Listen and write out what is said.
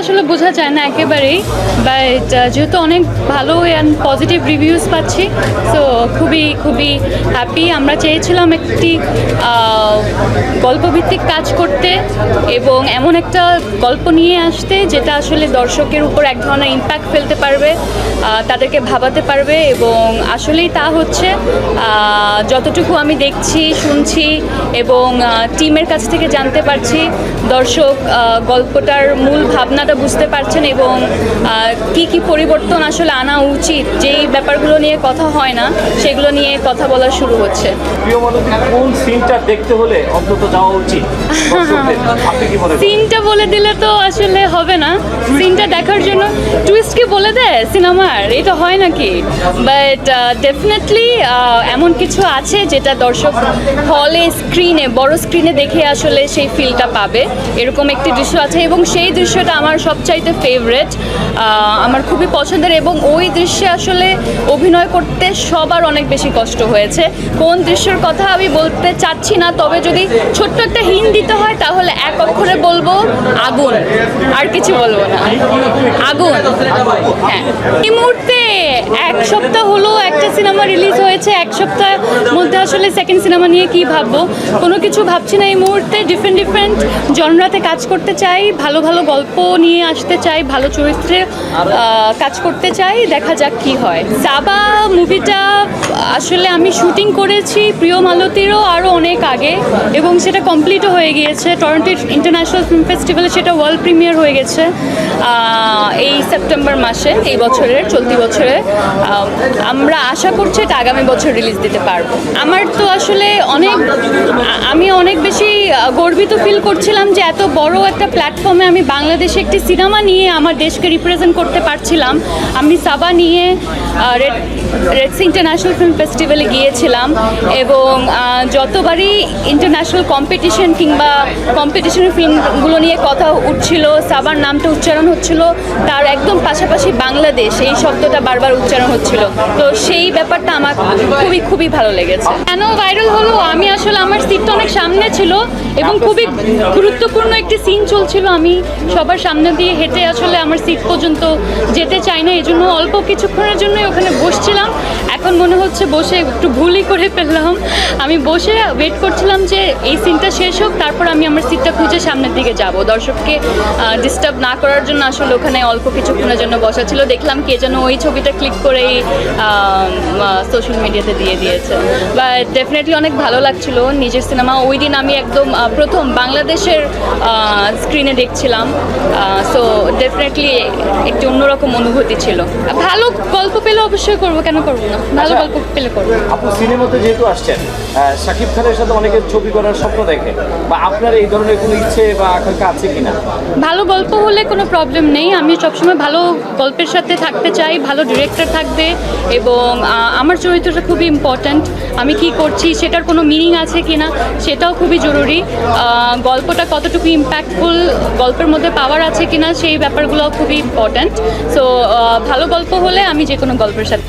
আসলে বোঝা যায় না একেবারেই বাট যেহেতু অনেক ভালো অ্যান্ড পজিটিভ রিভিউজ পাচ্ছি সো খুবই খুবই হ্যাপি আমরা চেয়েছিলাম একটি গল্পভিত্তিক কাজ করতে এবং এমন একটা গল্প নিয়ে আসতে যেটা আসলে দর্শকের উপর এক ধরনের ইম্প্যাক্ট ফেলতে পারবে তাদেরকে ভাবাতে পারবে এবং আসলেই তা হচ্ছে যতটুকু আমি দেখছি, শুনছি এবং টিমের কাছ থেকে জানতে পারছি, দর্শক গল্পটার মূল ভাবনাটা বুঝতে পারছেন এবং কি কি পরিবর্তন আসলে আনা উচিত যেই ব্যাপারগুলো নিয়ে কথা হয় না সেগুলো নিয়ে কথা বলা শুরু হচ্ছে। কোন সিনটা দেখতে হলে অন্তত যাওয়া উচিত? সিনটা বলে দিলে তো আসলে হবে না। সিনটা দেখার জন্য টুইস্ট কি বলে দেয় সিনেমার? এটা হয় নাকি? বাট ডেফিনেটলি এমন কিছু আছে যেটা দর্শক হলে স্ক্রিনে বড় স্ক্রিনে দেখে আসলে সেই ফিলটা পাবে। এরকম একটি দৃশ্য আছে এবং সেই দৃশ্যটা আমার সবচাইতে ফেভারেট আমার খুবই পছন্দের এবং ওই দৃশ্যে আসলে অভিনয় করতে সবার অনেক বেশি কষ্ট হয়েছে। কোন দৃশ্যের কথা আমি বলতে চাচ্ছি না, তবে যদি ছোট্ট একটা হিন দিতে হয়, তাহলে এক অক্ষরে বলব আগুন। আর কিছু বলব না। আগুন। হ্যাঁ। এই মুহূর্তে এক সপ্তাহ হলো একটা সিনেমা রিলিজ হয়েছে, এক সপ্তাহের মধ্যে আসলে সেকেন্ড সিনেমা নিয়ে কি ভাববো? কোনো কিছু ভাবছি না এই মুহূর্তে ডিফারেন্ট ডিফারেন্ট জনরাতে কাজ করতে চাই, ভালো ভালো গল্প নিয়ে আসতে চাই, ভালো চরিত্রে কাজ করতে চাই, দেখা যাক কি হয়। সাবা মুভিটা আসলে আমি শুটিং করেছি প্রিয় মালতীরও আরও অনেক আগে, এবং সেটা কমপ্লিটও হয়ে গিয়েছে। টরন্টো ইন্টারন্যাশনাল ফিল্ম ফেস্টিভ্যালে সেটা ওয়ার্ল্ড প্রিমিয়ার হয়ে গেছে এই সেপ্টেম্বর মাসে, এই বছরের, চলতি বছরে আহ, আমরা আশা করছি এটা আগামী বছর রিলিজ দিতে পারব। আমার তো আসলে অনেক আমি অনেক বেশি গর্বিত ফিল করছিলাম যে এত বড় একটা প্ল্যাটফর্মে আমি বাংলাদেশে একটি সিনেমা নিয়ে আমার দেশকে রিপ্রেজেন্ট করতে পারছিলাম। আমি সাবা নিয়ে রেড রেডস ইন্টারন্যাশনাল ফিল্ম ফেস্টিভ্যালে গিয়েছিলাম এবং যতবারই ইন্টারন্যাশনাল কম্পিটিশন কিংবা কম্পিটিশনের ফিল্মগুলো নিয়ে কথা উঠছিল, সাবার নামটা উচ্চারণ হচ্ছিল, তার একদম পাশাপাশি বাংলাদেশ, এই শব্দটা বারবার উচ্চারণ হচ্ছিল। তো সেই ব্যাপারটা আমার খুবই খুবই ভালো লেগেছে। কেন ভাইরাল হলো? আমি আসলে, আমার সিটটা অনেক সামনে ছিল এবং খুবই গুরুত্বপূর্ণ একটি সিন চলছিল। আমি সবার সামনে দিয়ে হেঁটে আসলে আমার সিট পর্যন্ত যেতে চাই না এই জন্য অল্প কিছুক্ষণের জন্যই ওখানে বসছিলাম। এখন মনে হচ্ছে বসে একটু ভুলই করে ফেললাম। আমি বসে ওয়েট করছিলাম যে এই সিনটা শেষ হোক, তারপর আমি আমার সিটটা খুঁজে সামনের দিকে যাব। দর্শককে ডিস্টার্ব না করার জন্য আসলে ওখানে অল্প কিছুক্ষণের জন্য বসা ছিল। দেখলাম কে যেন ওই ছবিটা ক্লিক করেই সোশ্যাল মিডিয়াতে দিয়ে দিয়েছে। বা ডেফিনেটলি অনেক ভালো লাগছিল। নিজের সিনেমা ওই দিন আমি একদম প্রথম বাংলাদেশের স্ক্রিনে দেখছিলাম। সো ডেফিনেটলি একটি অন্যরকম অনুভূতি ছিল। ভালো গল্প পেলে অবশ্যই করব কেন করব না? ভালো আচ্ছা। গল্প পেলে করব। আপু সিনেমাতে যেহেতু আসছেন শাকিব খানের সাথে অনেকের ছবি করার স্বপ্ন দেখে। বা আপনার এই ধরনের কোনো ইচ্ছে বা আকাঙ্ক্ষা আছে কিনা? ভালো গল্প হলে কোনো প্রবলেম নেই। আমি সবসময় ভালো গল্পের সাথে থাকতে চাই ভালো ডিরেক্টর থাকবে এবং আমার চরিত্রটা খুবই ইম্পর্ট্যান্ট আমি কি করছি সেটার কোনো মিনিং আছে কি না সেটাও খুবই জরুরি। গল্পটা কতটুকু ইম্প্যাক্টফুল গল্পের মধ্যে পাওয়ার আছে কি না সেই ব্যাপারগুলো খুবই ইম্পর্ট্যান্ট সো ভালো গল্প হলে আমি যে কোনো গল্পের সাথে